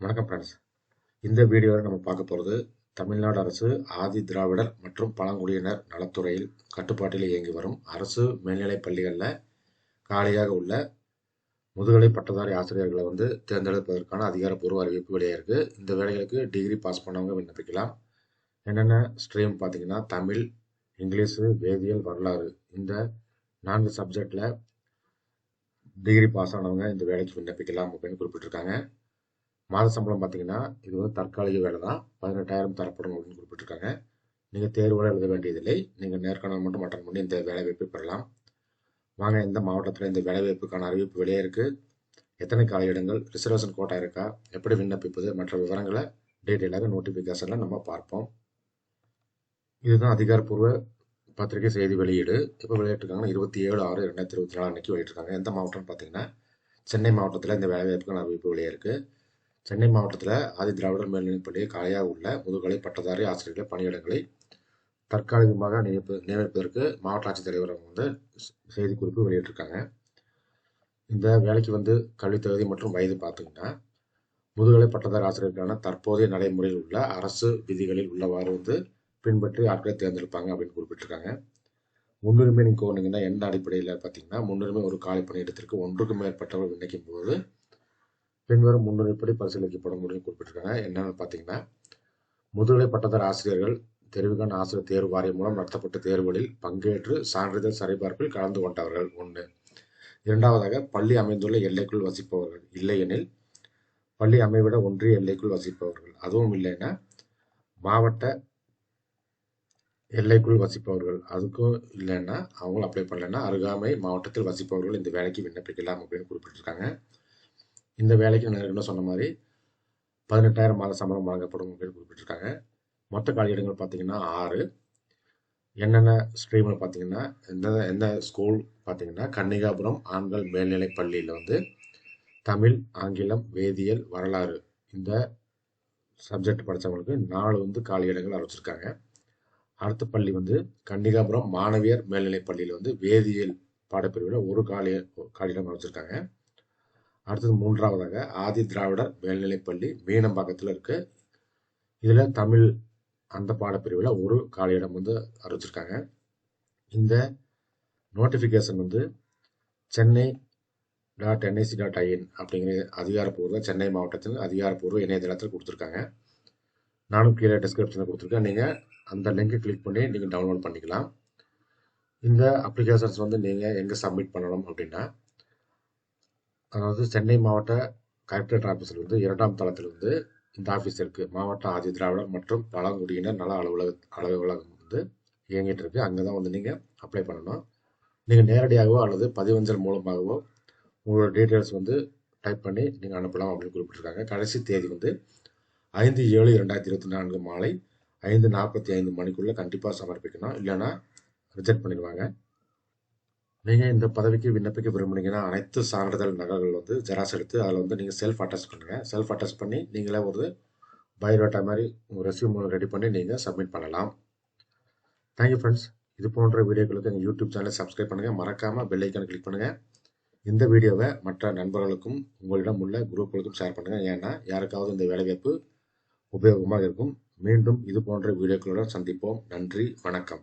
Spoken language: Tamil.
வணக்கம் ஃப்ரெண்ட்ஸ் இந்த வீடியோவில் நம்ம பார்க்க போகிறது தமிழ்நாடு அரசு ஆதி திராவிடர் மற்றும் பழங்குடியினர் நலத்துறையில் கட்டுப்பாட்டில் இயங்கி வரும் அரசு மேல்நிலைப் பள்ளிகளில் காலியாக உள்ள முதுகலை பட்டதாரி ஆசிரியர்களை வந்து தேர்ந்தெடுப்பதற்கான அதிகாரப்பூர்வ அறிவிப்பு வெளியாயிருக்கு. இந்த வேலைகளுக்கு டிகிரி பாஸ் பண்ணவங்க விண்ணப்பிக்கலாம். என்னென்ன ஸ்ட்ரீம் பார்த்தீங்கன்னா தமிழ் இங்கிலீஷு வேதியியல் வரலாறு. இந்த நான்கு சப்ஜெக்டில் டிகிரி பாஸ் ஆனவங்க இந்த வேலைக்கு விண்ணப்பிக்கலாம் அப்படின்னு குறிப்பிட்டிருக்காங்க. மாத சம்பளம் பார்த்தீங்கன்னா இது வந்து தற்காலிக வேலை தான். பதினெட்டாயிரம் தரப்படும் அப்படின்னு குறிப்பிட்டிருக்காங்க. நீங்கள் தேர்வுகள் எழுத வேண்டியதில்லை. நீங்கள் நேர்காணல் மட்டும் அட்டன் பண்ணி இந்த வேலைவாய்ப்பை பெறலாம். வாங்க இந்த மாவட்டத்தில் இந்த வேலைவாய்ப்புக்கான அறிவிப்பு வெளியே இருக்குது எத்தனை காலியிடங்கள் ரிசர்வேஷன் கோட்டா இருக்கா எப்படி விண்ணப்பிப்பது மற்ற விவரங்களை டீட்டெயிலாக நோட்டிஃபிகேஷனில் நம்ம பார்ப்போம். இதுதான் அதிகாரப்பூர்வ பத்திரிகை செய்தி வெளியீடு. இப்போ வெளியிட்டிருக்காங்கன்னா இருபத்தி ஏழு ஆறு ரெண்டாயிரத்தி இருபத்தி நாலு அன்னைக்கு வெளியிட்டிருக்காங்க. எந்த மாவட்டம்னு பார்த்தீங்கன்னா சென்னை மாவட்டத்தில் இந்த வேலைவாய்ப்புக்கான அறிவிப்பு வெளியே இருக்குது சென்னை மாவட்டத்தில் ஆதி திராவிடர் மேல்நிலைப் பள்ளியில் காலியாக உள்ள முதுகலை பட்டதாரி ஆசிரியர்கள் பணியிடங்களை தற்காலிகமாக நியமிப்பு நியமிப்பதற்கு மாவட்ட ஆட்சித்தலைவர் அவங்க வந்து செய்திக்குறிப்பு வெளியிட்டிருக்காங்க. இந்த வேலைக்கு வந்து கல்வித் தகுதி மற்றும் வயது பார்த்தீங்கன்னா முதுகலை பட்டதாரி ஆசிரியருக்கான தற்போதைய நடைமுறையில் உள்ள அரசு விதிகளில் உள்ளவாறு வந்து பின்பற்றி ஆட்களை தேர்ந்தெடுப்பாங்க அப்படின்னு குறிப்பிட்டிருக்காங்க. முன்னுரிமை நீங்கள் என்ன எந்த அடிப்படையில் பார்த்தீங்கன்னா முன்னுரிமை ஒரு காலி பணியிடத்திற்கு ஒன்றுக்கும் மேற்பட்டவர் விண்ணப்பிக்கும் போது பின்வரும் முன்னுரிப்படி பரிசீலிக்கப்படும் முடிவு குறிப்பிட்டிருக்காங்க. என்னன்னு பார்த்தீங்கன்னா முதுகலை பட்டதார ஆசிரியர்கள் தெரிவுக்கான ஆசிரியர் தேர்வு வாரியம் மூலம் நடத்தப்பட்ட தேர்வுகளில் பங்கேற்று சான்றிதழ் சரிபார்ப்பில் கலந்து கொண்டவர்கள். ஒன்று இரண்டாவதாக பள்ளி அமைந்துள்ள எல்லைக்குள் வசிப்பவர்கள். இல்லையெனில் பள்ளி அமைவிட ஒன்றிய எல்லைக்குள் வசிப்பவர்கள். அதுவும் இல்லைன்னா மாவட்ட எல்லைக்குள் வசிப்பவர்கள். அதுக்கும் இல்லைன்னா அவங்களும் அப்ளை பண்ணலைன்னா அருகாமை மாவட்டத்தில் வசிப்பவர்கள் இந்த வேலைக்கு விண்ணப்பிக்கலாம் அப்படின்னு குறிப்பிட்டிருக்காங்க. இந்த வேலைக்கு நான் சொன்ன மாதிரி பதினெட்டாயிரம் மாத சம்பளம் வழங்கப்படும் அப்படின்னு குறிப்பிட்டிருக்காங்க. மொத்த காலியிடங்கள் பார்த்தீங்கன்னா ஆறு. என்னென்ன ஸ்ட்ரீமில் பார்த்தீங்கன்னா எந்த எந்த ஸ்கூல் பார்த்தீங்கன்னா கன்னிகாபுரம் ஆண்கள் மேல்நிலை பள்ளியில் வந்து தமிழ் ஆங்கிலம் வேதியியல் வரலாறு இந்த சப்ஜெக்ட் படித்தவங்களுக்கு நாலு வந்து காலியிடங்கள் அறிவிச்சிருக்காங்க. அடுத்த பள்ளி வந்து கன்னிகாபுரம் மாணவியர் மேல்நிலைப் பள்ளியில் வந்து வேதியியல் பாடப்பிரிவில் ஒரு காலி காலியிடம் அறிவிச்சிருக்காங்க. அடுத்தது மூன்றாவதாக ஆதி திராவிடர் மேல்நிலைப்பள்ளி மீனம்பாக்கத்தில் இருக்கு. இதில் தமிழ் அந்த பாடப்பிரிவில் ஒரு காலியிடம் வந்து அறிவிச்சிருக்காங்க. இந்த நோட்டிஃபிகேஷன் வந்து Chennai dot NIC dot IN அப்படிங்கிற அதிகாரப்பூர்வ சென்னை மாவட்டத்தின் அதிகாரப்பூர்வ இணையதளத்தில் கொடுத்துருக்காங்க. நானும் கீழே டிஸ்கிரிப்ஷனில் கொடுத்துருக்கேன். நீங்கள் அந்த லிங்கை கிளிக் பண்ணி நீங்கள் டவுன்லோட் பண்ணிக்கலாம். இந்த அப்ளிகேஷன்ஸ் வந்து நீங்கள் எங்கே சப்மிட் பண்ணணும் அப்படின்னா அதாவது சென்னை மாவட்ட கலெக்டரேட் ஆஃபீஸில் வந்து இரண்டாம் தளத்தில் வந்து இந்த ஆஃபீஸ் இருக்குது மாவட்ட ஆதி திராவிடர் மற்றும் பழங்குடியினர் நல அலுவலக அலுவலகம் வந்து இயங்கிட்டு இருக்கு. அங்கே தான் வந்து நீங்கள் அப்ளை பண்ணணும். நீங்கள் நேரடியாகவோ அல்லது பதிவஞ்சல் மூலமாகவோ உங்களோட டீட்டெயில்ஸ் வந்து டைப் பண்ணி நீங்கள் அனுப்பலாம் அப்படின்னு குறிப்பிட்டிருக்காங்க. கடைசி தேதி வந்து ஐந்து ஏழு இரண்டாயிரத்தி இருபத்தி நான்கு மாலை ஐந்து நாற்பத்தி ஐந்து மணிக்குள்ளே கண்டிப்பாக சமர்ப்பிக்கணும். இல்லைன்னா ரிஜெக்ட் பண்ணிடுவாங்க. நீங்கள் இந்த பதவிக்கு விண்ணப்பிக்க விரும்புனீங்கன்னா அனைத்து சான்றிதழ் நகல்கள் வந்து ஜெராக்ஸ் எடுத்து அதில் வந்து நீங்கள் செல்ஃப் அட்டஸ்ட் பண்ணுங்கள் செல்ஃப் அட்டஸ்ட் பண்ணி நீங்களே ஒரு பயோடேட்டா மாதிரி உங்கள் ரெசியூம் ரெடி பண்ணி நீங்கள் சப்மிட் பண்ணலாம். தேங்க்யூ ஃப்ரெண்ட்ஸ் இது போன்ற வீடியோக்களுக்கு எங்கள் யூடியூப் சேனலை சப்ஸ்கிரைப் பண்ணுங்கள் மறக்காமல் பெல் ஐக்கான் கிளிக் பண்ணுங்கள் இந்த வீடியோவை மற்ற நண்பர்களுக்கும் உங்களிடம் உள்ள குரூப்களுக்கும் ஷேர் பண்ணுங்கள் ஏன்னா யாருக்காவது இந்த வேலைவாய்ப்பு உபயோகமாக இருக்கும். மீண்டும் இது போன்ற வீடியோக்களுடன் சந்திப்போம். நன்றி வணக்கம்.